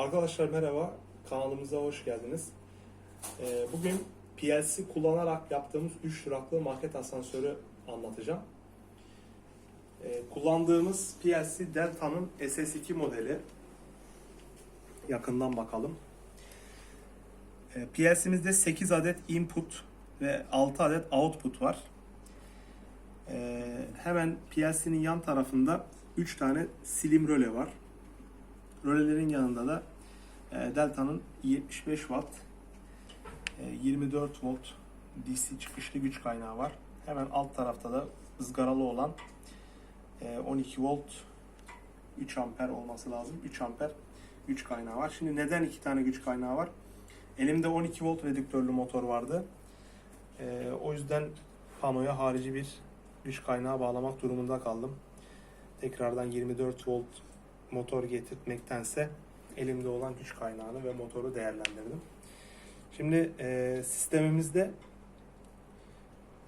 Arkadaşlar merhaba, kanalımıza hoş geldiniz. Ee, Bugün PLC kullanarak yaptığımız 3 duraklı maket asansörü anlatacağım. Ee, Kullandığımız PLC Delta'nın SS2 modeli. Yakından bakalım. Ee, PLC'mizde 8 adet input ve 6 adet output var. Hemen PLC'nin yan tarafında 3 tane silim röle var. Rölelerin yanında da e, Delta'nın 75 watt e, 24 volt DC çıkışlı güç kaynağı var. Hemen alt tarafta da ızgaralı olan e, 12 volt 3 amper olması lazım. 3 amper güç kaynağı var. Şimdi neden iki tane güç kaynağı var? Elimde 12 volt redüktörlü motor vardı. E, o yüzden panoya harici bir güç kaynağı bağlamak durumunda kaldım. Tekrardan 24 volt motor getirtmektense elimde olan güç kaynağını ve motoru değerlendirdim. Şimdi e, sistemimizde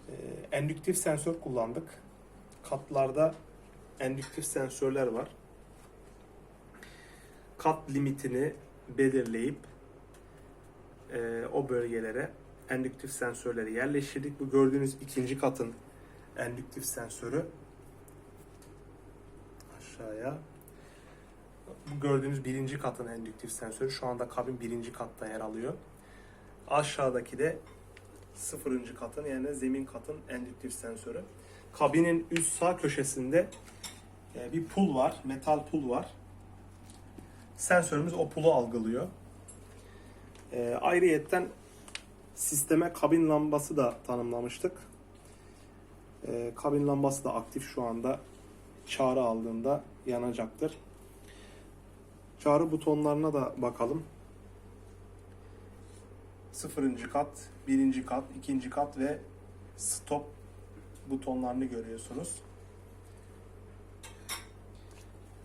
e, endüktif sensör kullandık. Katlarda endüktif sensörler var. Kat limitini belirleyip e, o bölgelere endüktif sensörleri yerleştirdik. Bu gördüğünüz ikinci katın endüktif sensörü aşağıya bu gördüğünüz birinci katın endüktif sensörü şu anda kabin birinci katta yer alıyor. Aşağıdaki de sıfırıncı katın yani zemin katın endüktif sensörü. Kabinin üst sağ köşesinde e, bir pul var, metal pul var. Sensörümüz o pulu algılıyor. E, ayrıyetten sisteme kabin lambası da tanımlamıştık. E, kabin lambası da aktif şu anda çağrı aldığında yanacaktır. Çağrı butonlarına da bakalım. Sıfırıncı kat, birinci kat, ikinci kat ve stop butonlarını görüyorsunuz.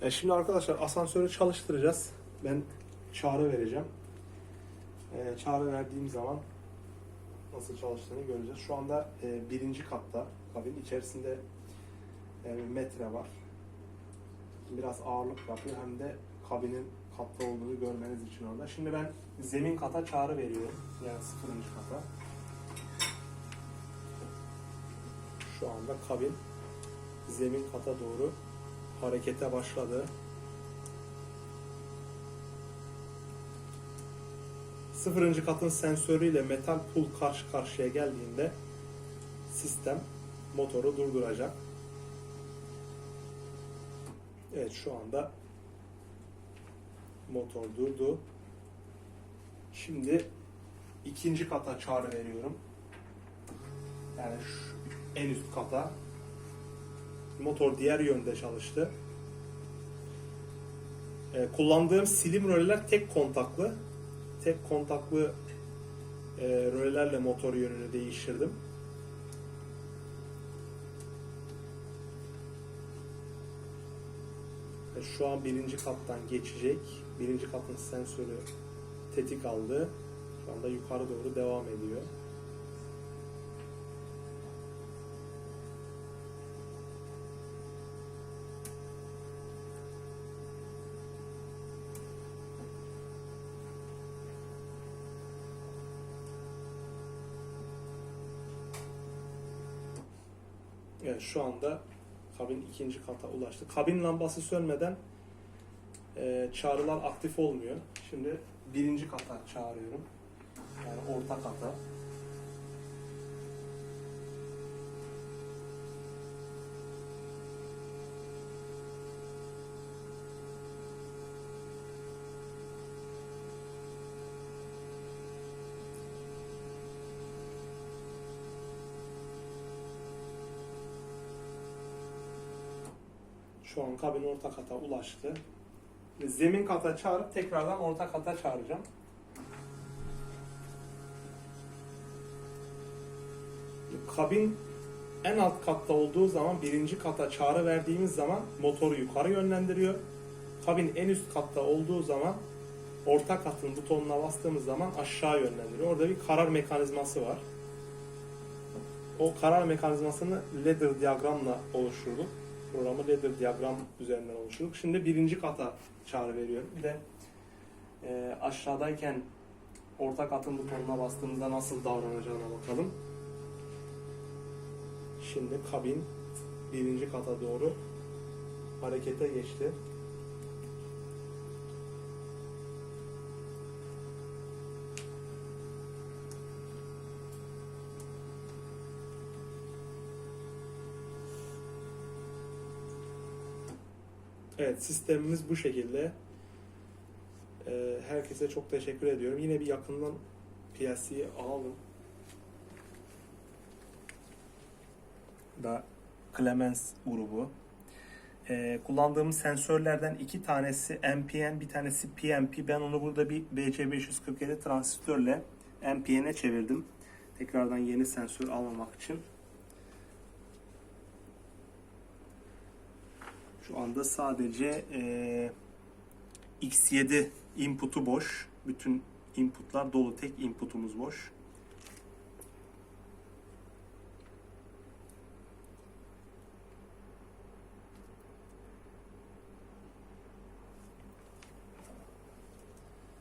E şimdi arkadaşlar asansörü çalıştıracağız. Ben çağrı vereceğim. E, çağrı verdiğim zaman nasıl çalıştığını göreceğiz. Şu anda e, birinci katta kabin içerisinde e, metre var. Biraz ağırlık yapıyor hem de kabinin katta olduğunu görmeniz için orada. Şimdi ben zemin kata çağrı veriyorum. Yani sıfırıncı kata. Şu anda kabin zemin kata doğru harekete başladı. Sıfırıncı katın sensörüyle metal pul karşı karşıya geldiğinde sistem motoru durduracak. Evet şu anda motor durdu. Şimdi ikinci kata çağrı veriyorum. Yani şu en üst kata. Motor diğer yönde çalıştı. Ee, kullandığım silim röleler tek kontaklı. Tek kontaklı e, rölelerle motor yönünü değiştirdim. Şu an birinci kattan geçecek. Birinci katın sensörü tetik aldı. Şu anda yukarı doğru devam ediyor. Evet şu anda kabin ikinci kata ulaştı. Kabin lambası sönmeden e, çağrılar aktif olmuyor. Şimdi birinci kata çağırıyorum. Yani orta kata. Şu an kabin orta kata ulaştı. Zemin kata çağırıp tekrardan orta kata çağıracağım. Kabin en alt katta olduğu zaman birinci kata çağrı verdiğimiz zaman motoru yukarı yönlendiriyor. Kabin en üst katta olduğu zaman orta katın butonuna bastığımız zaman aşağı yönlendiriyor. Orada bir karar mekanizması var. O karar mekanizmasını ladder diyagramla oluşturduk programı ladder diyagram üzerinden oluşturduk. Şimdi birinci kata çağrı veriyorum. Bir de Ee, aşağıdayken ortak atım butonuna bastığımızda nasıl davranacağına bakalım. Şimdi kabin birinci kata doğru harekete geçti. Evet sistemimiz bu şekilde. Ee, herkese çok teşekkür ediyorum. Yine bir yakından PLC'yi alalım. Da Clemens grubu. Ee, kullandığımız sensörlerden iki tanesi MPN, bir tanesi PNP. Ben onu burada bir BC547 transistörle MPN'e çevirdim. Tekrardan yeni sensör almamak için. Şu anda sadece eee, X7 input'u boş. Bütün inputlar dolu. Tek input'umuz boş.